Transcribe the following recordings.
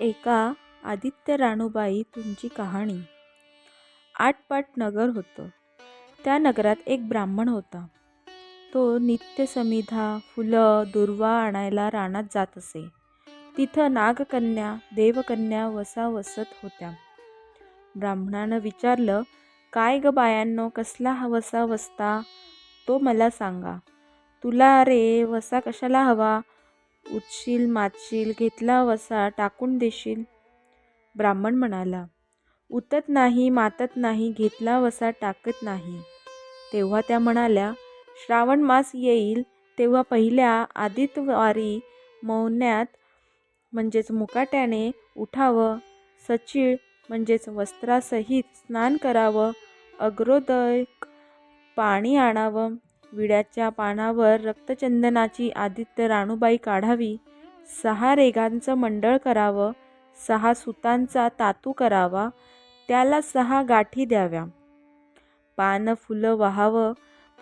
एका आदित्य राणूबाई तुमची कहाणी. आटपाट नगर होतं. त्या नगरात एक ब्राह्मण होता. तो नित्य समिधा फुलं दुर्वा आणायला रानात जात असे. तिथं नागकन्या देवकन्या वसा वसत होत्या. ब्राह्मणानं विचारलं काय ग बायांनो कसला हा वसा वसता तो मला सांगा. तुला रे वसा कशाला हवा? उचशील मातशील घेतला वसा टाकून देशील. ब्राह्मण म्हणाला उतत नाही मातत नाही घेतला वसा टाकत नाही. तेव्हा त्या म्हणाल्या श्रावण मास येईल तेव्हा पहिल्या आदित्यवारी मौन्यात म्हणजेच मुकाट्याने उठावं सचिळ म्हणजेच वस्त्रासहित स्नान करावं अग्रोदय पाणी आणावं विड्याच्या पानावर रक्तचंदनाची आदित्य राणूबाई काढावी. सहा रेगांचं मंडळ करावं. सहा सुतांचा तातू करावा. त्याला सहा गाठी द्याव्या. पानं फुलं वाहावं.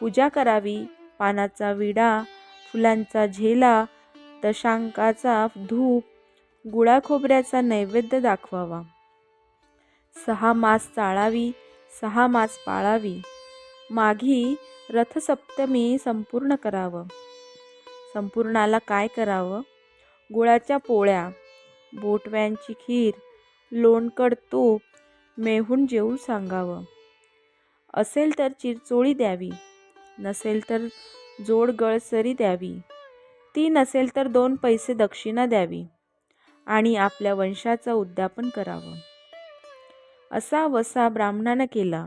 पूजा करावी. पानाचा विडा फुलांचा झेला दशांकाचा धूप गुळा खोबऱ्याचा नैवेद्य दाखवावा. सहा मास चाळावी. सहा मास पाळावी. माघी रथसप्तमी संपूर्ण करावं. संपूर्णाला काय करावं? गुळाच्या पोळ्या बोटव्यांची खीर लोणकड तूप मेहून जेवू सांगावं. असेल तर चिरचोळी द्यावी नसेल तर जोड गळसरी द्यावी ती नसेल तर दोन पैसे दक्षिणा द्यावी आणि आपल्या वंशाचं उद्यापन करावं. असा वसा ब्राह्मणानं केला.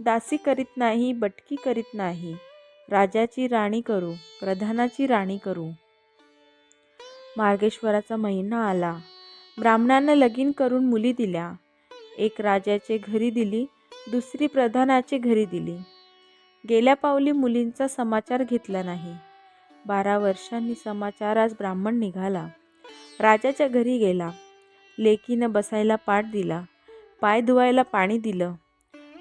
दासी करीत नाही बटकी करीत नाही. राजाची राणी करू प्रधानाची राणी करू. मार्गेश्वराचा महिना आला. ब्राह्मणांना लगीन करून मुली दिल्या. एक राजाचे घरी दिली दुसरी प्रधानाचे घरी दिली. गेल्या पावली मुलींचा समाचार घेतला नाही. बारा वर्षांनी समाचार आज ब्राह्मण निघाला. राजाच्या घरी गेला. लेकीनं बसायला पाठ दिला. पाय धुवायला पाणी दिलं.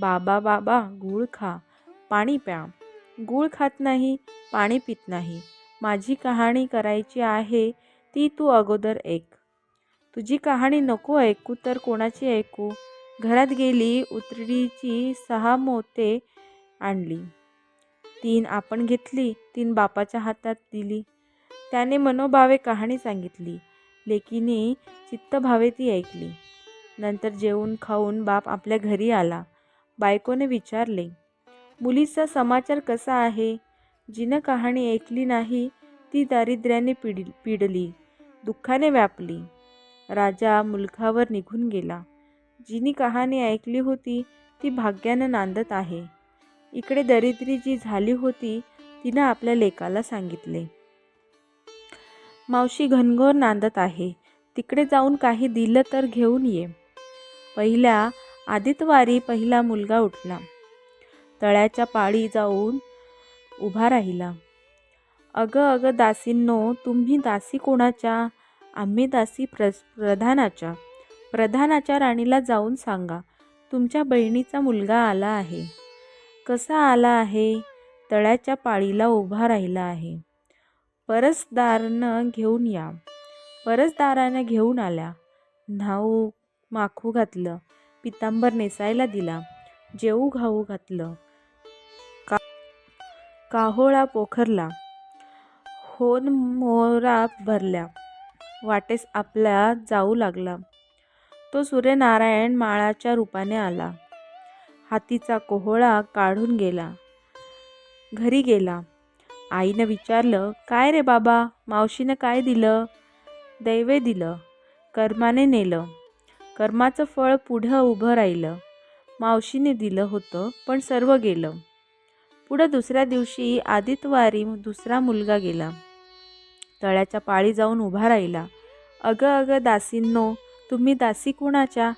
बाबा बाबा गूळ खा. पाणी प्या. गूळ खात नाही पाणी पित नाही. माझी कहाणी करायची आहे ती तू अगोदर ऐक. तुझी कहाणी नको ऐकू तर कोणाची ऐकू? घरात गेली उतरडीची सहा मोते आणली. तीन आपण घेतली तीन बापाच्या हातात दिली. त्याने मनोभावे कहाणी सांगितली. लेकीने चित्तभावे ती ऐकली. नंतर जेवून खाऊन बाप आपल्या घरी आला. बायकोने विचारले मुलीचा समाचार कसा आहे? जिनं कहाणी ऐकली नाही ती दारिद्र्याने पिड पिडली दुःखाने व्यापली. राजा मुलखावर निघून गेला. जिनी कहाणी ऐकली होती ती भाग्यानं नांदत आहे. इकडे दरिद्री जी झाली होती तिनं आपल्या लेकाला सांगितले मावशी घनघोर नांदत आहे तिकडे जाऊन काही दिलं तर घेऊन ये. पहिल्या आदितवारी पहिला मुलगा उठला. तळ्याच्या पाळी जाऊन उभा राहिला. अगं अगं दासींनो तुम्ही दासी कोणाच्या? आम्ही दासी प्र प्रधानाच्या. प्रधानाच्या राणीला जाऊन सांगा. तुमच्या बहिणीचा मुलगा आला आहे. कसा आला आहे? तळ्याच्या पाळीला उभा राहिला आहे. परसदारनं घेऊन या. परसदारानं घेऊन आल्या. न्हाऊ माखू घातलं. पितांबर नेसायला दिला. जेऊ घाऊ घातलं. का काहोळा पोखरला. होन मोहरा भरल्या. वाटेस आपल्या जाऊ लागला. तो सूर्यनारायण माळाच्या रूपाने आला. हातीचा कोहळा काढून गेला. घरी गेला. आईनं विचारलं काय रे बाबा? मावशीनं काय दिलं? दैवे दिलं. कर्माने नेलं. कर्माचं फळ पुढं उभं राहिलं. मावशीने दिलं होतं पण सर्व गेलं. पुढं दुसऱ्या दिवशी आदितवारी दुसरा मुलगा गेला. तळ्याच्या पाळी जाऊन उभा राहिला. अगं अगं दासींनो तुम्ही दासी कुणाच्या?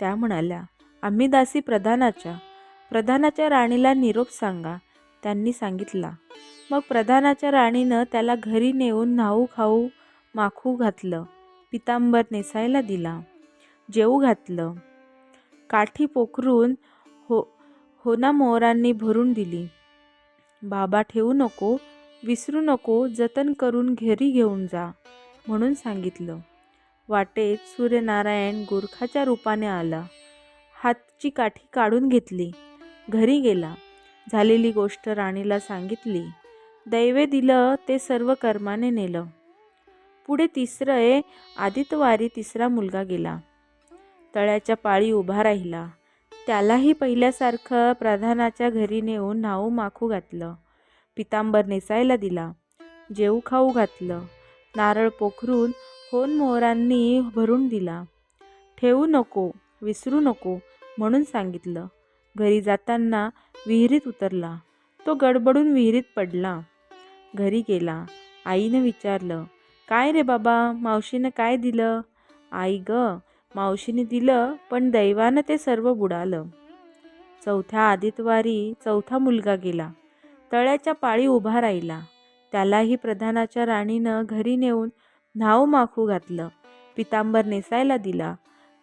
त्या म्हणाल्या आम्ही दासी प्रधानाच्या. प्रधानाच्या राणीला निरोप सांगा त्यांनी सांगितला. मग प्रधानाच्या राणीनं त्याला घरी नेऊन न्हाऊ खाऊ माखू घातलं. पितांबर नेसायला दिला. जेऊ घातलं. काठी पोखरून हो होना मोहरांनी भरून दिली. बाबा ठेवू नको विसरू नको जतन करून घरी घेऊन जा म्हणून सांगितलं. वाटेत सूर्यनारायण गोरखाच्या रूपाने आला. हातची काठी काढून घेतली. घरी गेला. झालेली गोष्ट राणीला सांगितली. दैवे दिलं ते सर्व कर्माने नेलं. पुढे तिसरं आदित्यवारी आदितवारी तिसरा मुलगा गेला. तळ्याच्या पाळी उभा राहिला. त्यालाही पहिल्यासारखं प्रधानाच्या घरी नेऊन नाऊ माखू घातलं. पितांबर नेसायला दिला. जेऊ खाऊ घातलं. नारळ पोखरून होन मोहरांनी भरून दिला. ठेवू नको विसरू नको म्हणून सांगितलं. घरी जाताना विहिरीत उतरला. तो गडबडून विहिरीत पडला. घरी गेला. आईनं विचारलं काय रे बाबा मावशीनं काय दिलं? आई ग मावशीने दिलं पण दैवानं ते सर्व बुडालं. चौथ्या आदितवारी चौथा मुलगा गेला. तळ्याच्या पाळी उभा राहिला. त्यालाही प्रधानाच्या राणीनं घरी नेऊन न्हाऊ माखू घातलं. पितांबर नेसायला दिला.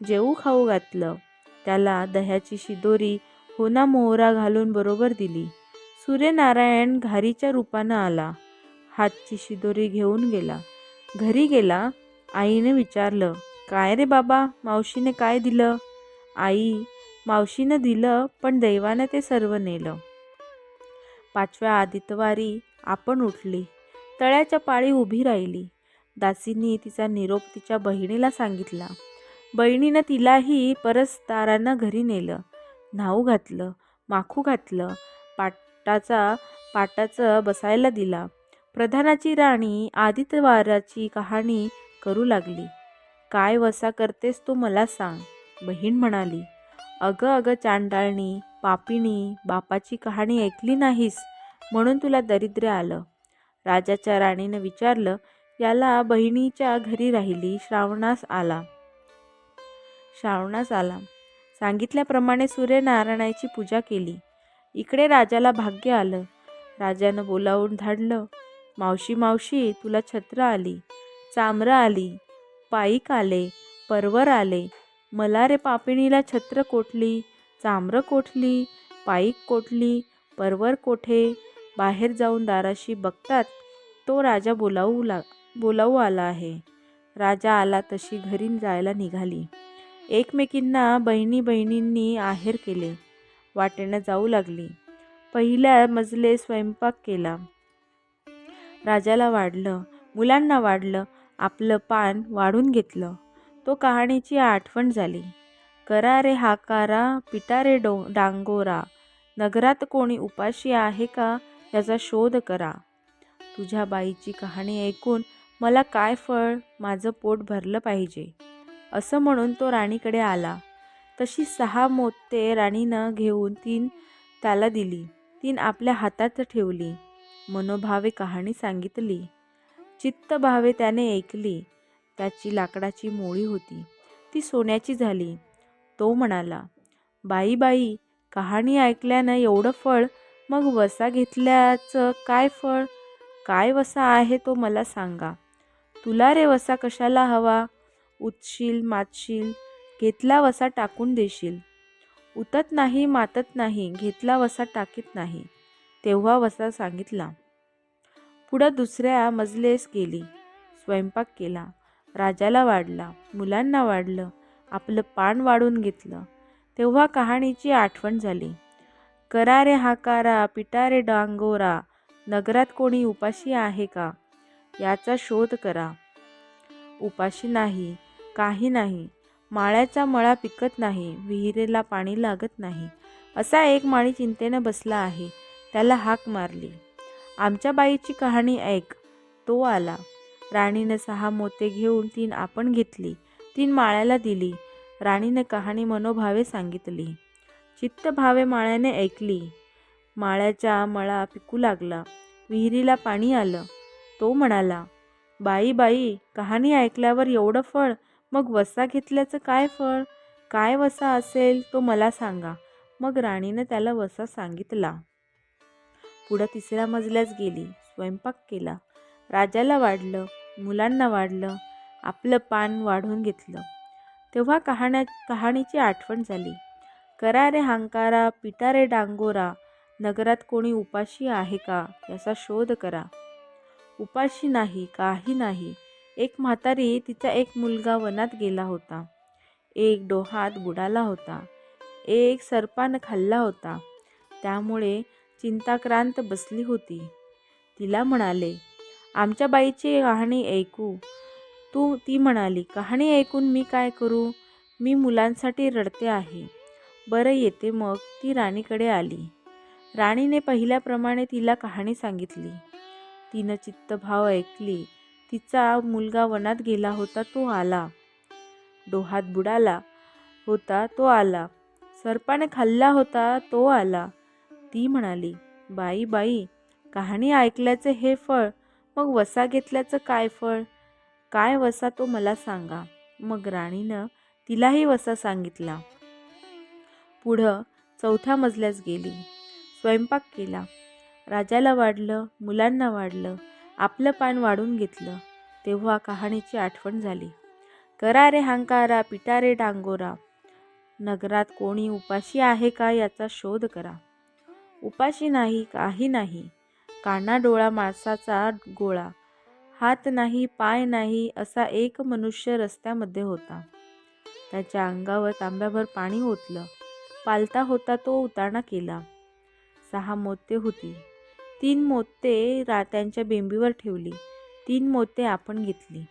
जेऊ खाऊ घातलं. त्याला दह्याची शिदोरी होना मोहरा घालून बरोबर दिली. सूर्यनारायण घारीच्या रूपानं आला. हातची शिदोरी घेऊन गेला. घरी गेला. आईने विचारलं काय रे बाबा? मावशीने काय दिलं? आई मावशीनं दिलं पण दैवानं ते सर्व नेलं. पाचव्या आदितवारी आपण उठली. तळ्याच्या पाळी उभी राहिली. दासींनी तिचा निरोप तिच्या बहिणीला सांगितला. बहिणीनं तिलाही परसदारानं घरी नेलं. न्हाऊ घातलं माखू घातलं पाटाचा पाटाचं बसायला दिला. प्रधानाची राणी आदित्यवाराची कहाणी करू लागली. काय वसा करतेस तू मला सांग. बहीण म्हणाली अगं अगं चांडाळणी पापिणी बापाची कहाणी ऐकली नाहीस म्हणून तुला दरिद्र आलं. राजाच्या राणीनं विचारलं याला बहिणीच्या घरी राहिली श्रावणास आला. श्रावणास आला. सांगितल्याप्रमाणे सूर्यनारायणाची पूजा केली. इकडे राजाला भाग्य आलं. राजानं बोलावून धाडलं. मावशी मावशी तुला छत्र आली. चामरं आली. पायिक आले परवर आले. मला रे पापिणीला छत्र कोठली चांबर कोठली पायीक कोठली परवर कोठे? बाहेर जाऊन दाराशी बघतात तो राजा बोलावू ला बोलावू आला आहे. राजा आला तशी घरी जायला निघाली. एकमेकींना बहिणी बहिणींनी आहेर केले. वाटेनं जाऊ लागली. पहिल्या मजले स्वयंपाक केला. राजाला वाढलं मुलांना वाढलं आपलं पान वाढून घेतलं. तो कहाणीची आठवण झाली. करा रे हाकारा पिटा रे डो डांगोरा. नगरात कोणी उपाशी आहे का याचा शोध करा. तुझ्या बाईची कहाणी ऐकून मला काय फळ माझं पोट भरलं पाहिजे. असं म्हणून तो राणीकडे आला. तशी सहा मोते राणीनं घेऊन तीन त्याला दिली. तीन आपल्या हातात ठेवली. मनोभावे कहाणी सांगितली. चित्तभावे त्याने ऐकली. त्याची लाकडाची मोळी होती. ती सोन्याची झाली. तो म्हणाला बाई बाई कहाणी ऐकल्यानं एवढं फळ मग वसा घेतल्याचं काय फळ? काय वसा आहे तो मला सांगा. तुला रे वसा कशाला हवा? उतशील मातशील घेतला वसा टाकून देशील. उतत नाही मातत नाही घेतला वसा टाकीत नाही. तेव्हा वसा सांगितला पुढं दुसऱ्या मजलेस गेली. स्वयंपाक केला. राजाला वाढला. मुलांना वाढलं. आपलं पान वाढून घेतलं. तेव्हा कहाणीची आठवण झाली. करा रे हाकारा पिटा रे डांगोरा नगरात कोणी उपाशी आहे का? याचा शोध करा. उपाशी नाही. काही नाही. माळ्याचा मळा पिकत नाही. विहिरीला पाणी लागत नाही. असा एक माळी चिंतेनं बसला आहे. त्याला हाक मारली. आमच्या बाईची कहाणी ऐक. तो आला. राणीनं सहा मोते घेऊन तीन आपण घेतली. तीन माळ्याला दिली. राणीने कहाणी मनोभावे सांगितली. चित्तभावे माळ्याने ऐकली. माळ्याच्या मळा पिकू लागला. विहिरीला पाणी आलं. तो म्हणाला बाई बाई कहाणी ऐकल्यावर एवढं फळ मग वसा घेतल्याचं काय फळ? काय वसा असेल तो मला सांगा. मग राणीने त्याला वसा सांगितला. पुढं तिसऱ्या मजल्यास गेली. स्वयंपाक केला. राजाला वाढलं. मुलांना वाढलं. आपलं पान वाढून घेतलं. तेव्हा कहाण्या कहाणीची आठवण झाली. करा रे हांकारा पिटा रे डांगोरा नगरात कोणी उपाशी आहे का? याचा शोध करा. उपाशी नाही काही नाही. एक म्हातारी तिचा एक मुलगा वनात गेला होता. एक डोहात बुडाला होता. एक सर्पानं खाल्ला होता. त्यामुळे चिंताक्रांत बसली होती. तिला म्हणाले आमच्या बाईची कहाणी ऐकू. तू ती म्हणाली कहाणी ऐकून मी काय करू? मी मुलांसाठी रडते आहे. बरं येते मग. ती राणीकडे आली. राणीने पहिल्याप्रमाणे तिला कहाणी सांगितली. तिनं चित्तभाव ऐकली. तिचा मुलगा वनात गेला होता तो आला. डोहात बुडाला होता तो आला. सर्पाने खाल्ला होता तो आला. ती म्हणाली बाई बाई कहाणी ऐकल्याचे हे फळ मग वसा घेतल्याचं काय फळ? काय वसा तो मला सांगा. मग राणीनं तिलाही वसा सांगितला. पुढं चौथ्या मजल्यास गेली. स्वयंपाक केला. राजाला वाढलं मुलांना वाढलं आपलं पान वाढून घेतलं. तेव्हा कहाणीची आठवण झाली. करा रे हांकारा पिटा रे डांगोरा. नगरात कोणी उपाशी आहे का याचा शोध करा. उपाशी नाही काही नाही. काना डोळा माणसाचा गोळा. हात नाही पाय नाही असा एक मनुष्य रस्त्यामध्ये होता. त्याच्या अंगावर तांब्याभर पाणी ओतलं. पालता होता तो उताणा केला. सहा मोते होती. तीन मोते रा त्यांच्या बेंबीवर ठेवली. तीन मोते आपण घेतली.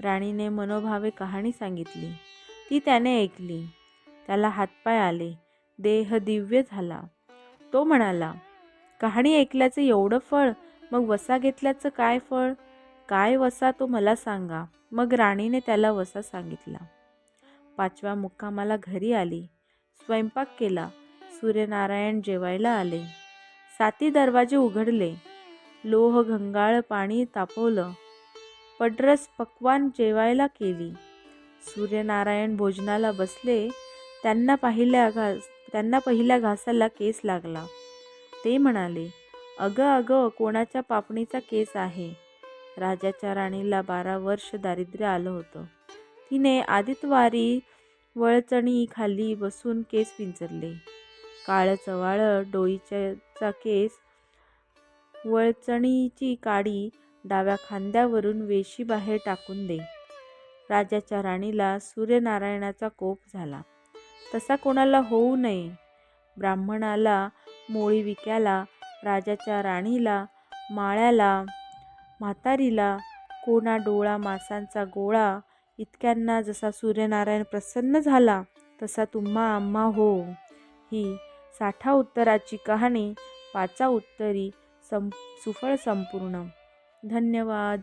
राणीने मनोभावे कहाणी सांगितली. ती त्याने ऐकली. त्याला हातपाय आले. देह दिव्य झाला. तो म्हणाला कहाणी ऐकल्याचं एवढं फळ मग वसा घेतल्याचं काय फळ? काय वसा तो मला सांगा. मग राणीने त्याला वसा सांगितला. पाचव्या मुक्कामाला घरी आली. स्वयंपाक केला. सूर्यनारायण जेवायला आले. साती दरवाजे उघडले. लोह घंगाळ पाणी तापवलं. पडरस पक्वान जेवायला केली. सूर्यनारायण भोजनाला बसले. त्यांना पाहिल्या घास त्यांना पहिल्या घासाला केस लागला. ते म्हणाले अगं अगं कोणाच्या पापणीचा केस आहे? राजाच्या राणीला बारा वर्ष दारिद्र्य आलं होतं. तिने आदितवारी वळचणी खाली बसून केस विंचरले. काळं चवाळ डोईच्या केस वळचणीची काडी डाव्या खांद्यावरून वेशी बाहेर टाकून दे. राजाच्या राणीला सूर्यनारायणाचा कोप झाला. तसा कोणाला होऊ नये. ब्राह्मणाला मोळी विक्याला राजाच्या राणीला माळ्याला म्हातारीला कोणा डोळा मासांचा गोळा इतक्यांना जसा सूर्यनारायण प्रसन्न झाला तसा तुम्हा आम्हा हो. ही साठा उत्तराची कहाणी पाचा उत्तरी सं सुफळ संपूर्ण. धन्यवाद.